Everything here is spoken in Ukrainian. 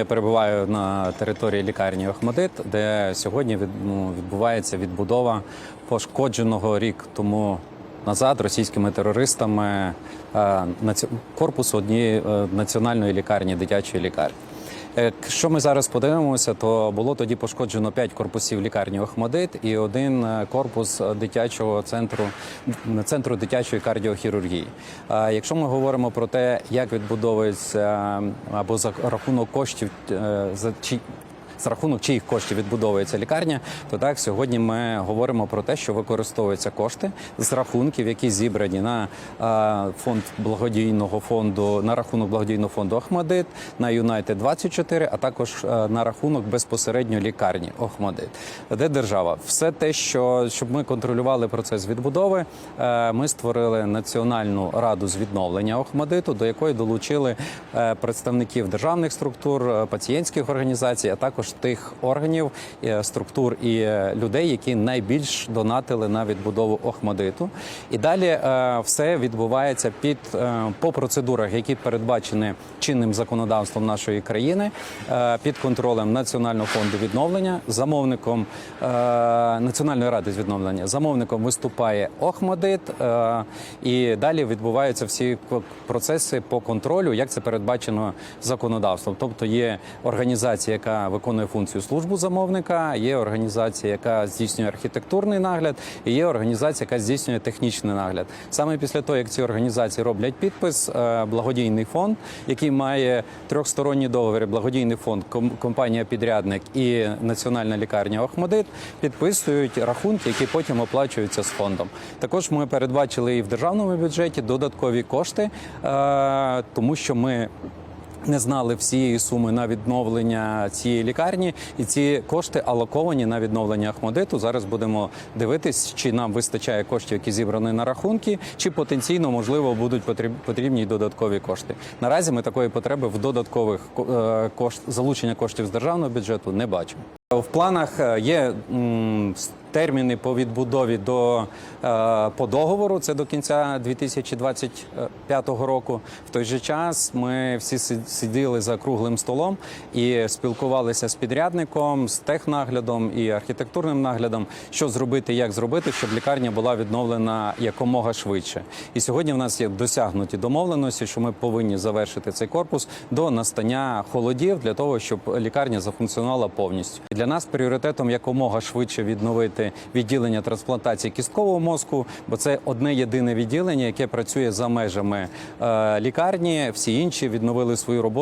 Я перебуваю на території лікарні Охмадит, де сьогодні ну, відбувається відбудова пошкодженого рік тому назад російськими терористами е, корпусу однієї е, національної лікарні, дитячої лікарні. Е, Якщо ми зараз подивимося, то було тоді пошкоджено 5 корпусів лікарні Охмадит і один е, корпус е, дитячого центру центру дитячої кардіохірургії. Якщо ми говоримо про те, як відбудовується е, або за рахунок коштів е, за за рахунок чиїх коштів відбудовується лікарня, то так сьогодні ми говоримо про те, що використовуються кошти з рахунків, які зібрані на фонд благодійного фонду, на рахунок благодійного фонду Охмадит, на Юнайтед 24 а також е, на рахунок безпосередньо лікарні Охмадит. Де держава? Все те, що щоб ми контролювали процес відбудови, е, ми створили національну раду з відновлення Охмадиту, до якої долучили е, представників державних структур, пацієнтських організацій, а також тих органів, е, структур і е, людей, які найбільш донатили на відбудову Охмадиту. І далі е, все відбувається під по процедурах, які передбачені чинним законодавством нашої країни, під контролем Національного фонду відновлення, замовником Національної ради з відновлення. Замовником виступає Охмадит, і далі відбуваються всі процеси по контролю, як це передбачено законодавством. Тобто є організація, яка виконує функцію службу замовника, є організація, яка здійснює архітектурний нагляд, і є організація, яка здійснює технічний нагляд. Саме після того, як ці організації роблять підпис, е, благодійний фонд, який має трьохсторонні договори, благодійний фонд, компанія-підрядник і Національна лікарня Охмадит підписують рахунки, які потім оплачуються з фондом. Також ми передбачили і в державному бюджеті додаткові кошти, е, тому що ми. Не знали всієї суми на відновлення цієї лікарні, і ці кошти алоковані на відновлення Ахмадиту. Зараз будемо дивитись, чи нам вистачає коштів, які зібрані на рахунки, чи потенційно можливо будуть потріб- потрібні додаткові кошти. Наразі ми такої потреби в додаткових е, кошт залучення коштів з державного бюджету не бачимо. В планах е, є терміни по відбудові до е, по договору. Це до кінця 2025 року. В той же час ми всі сиділи за круглим столом і спілкувалися з підрядником, з технаглядом і архітектурним наглядом, що зробити, як зробити, щоб лікарня була відновлена якомога швидше. І сьогодні в нас є досягнуті домовленості, що ми повинні завершити цей корпус до настання холодів для того, щоб лікарня зафункціонувала повністю. І для нас пріоритетом якомога швидше відновити відділення трансплантації кісткового мозку, бо це одне єдине відділення, яке працює за межами е, лікарні. Всі інші відновили свою роботу